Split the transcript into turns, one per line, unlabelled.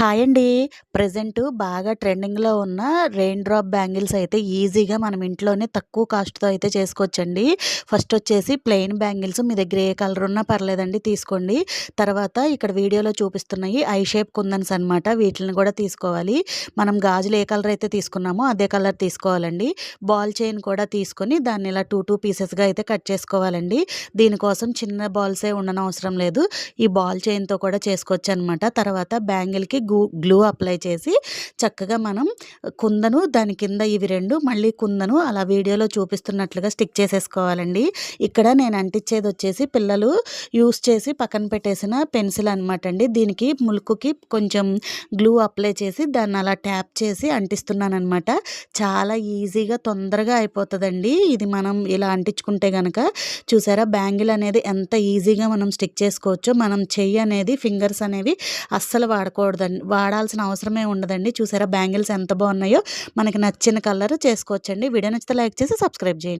Hi అండి present బాగా ట్రెండింగ్లో ఉన్న రెయిన్ డ్రాప్ బ్యాంగిల్స్ అయితే ఈజీగా మనం ఇంట్లోనే తక్కువ కాస్ట్తో అయితే చేసుకోవచ్చండి. ఫస్ట్ వచ్చేసి ప్లెయిన్ బ్యాంగిల్స్ మీ దగ్గర ఏ కలర్ ఉన్నా పర్లేదండి తీసుకోండి. తర్వాత ఇక్కడ వీడియోలో చూపిస్తున్నాయి ఐ షేప్ కుందన్స్ అనమాట వీటిని కూడా తీసుకోవాలి. మనం గాజులు ఏ కలర్ అయితే తీసుకున్నామో అదే కలర్ తీసుకోవాలండి. బాల్ చైన్ కూడా తీసుకొని దాన్ని ఇలా టూ టూ పీసెస్గా అయితే కట్ చేసుకోవాలండి. దీనికోసం చిన్న బాల్సే ఉండనవసరం లేదు. ఈ బాల్ చైన్తో కూడా చేసుకోవచ్చు అనమాట తర్వాత బ్యాంగిల్కి గ్లూ గ్లూ అప్లై చేసి చక్కగా మనం కుందను దాని కింద ఇవి రెండు మళ్ళీ కుందను అలా వీడియోలో చూపిస్తున్నట్లుగా స్టిక్ చేసేసుకోవాలండి. ఇక్కడ నేను అంటించేది వచ్చేసి పిల్లలు యూస్ చేసి పక్కన పెట్టేసిన పెన్సిల్ అనమాట అండి. దీనికి ములుకుకి కొంచెం గ్లూ అప్లై చేసి దాన్ని అలా ట్యాప్ చేసి అంటిస్తున్నాను చాలా ఈజీగా తొందరగా అయిపోతుందండి. ఇది మనం ఇలా అంటించుకుంటే కనుక చూసారా? బ్యాంగిల్ అనేది ఎంత ఈజీగా మనం స్టిక్ చేసుకోవచ్చు మనం చెయ్యి అనేది ఫింగర్స్ అనేవి అస్సలు వాడకూడదండి. వాడాల్సిన అవసరమే ఉండదండి. చూసారా బ్యాంగిల్స్ ఎంత బాగున్నాయో? మనకి నచ్చిన కలర్ చేసుకోవచ్చండి. వీడియో నచ్చితే లైక్ చేసి సబ్స్క్రైబ్ చేయండి.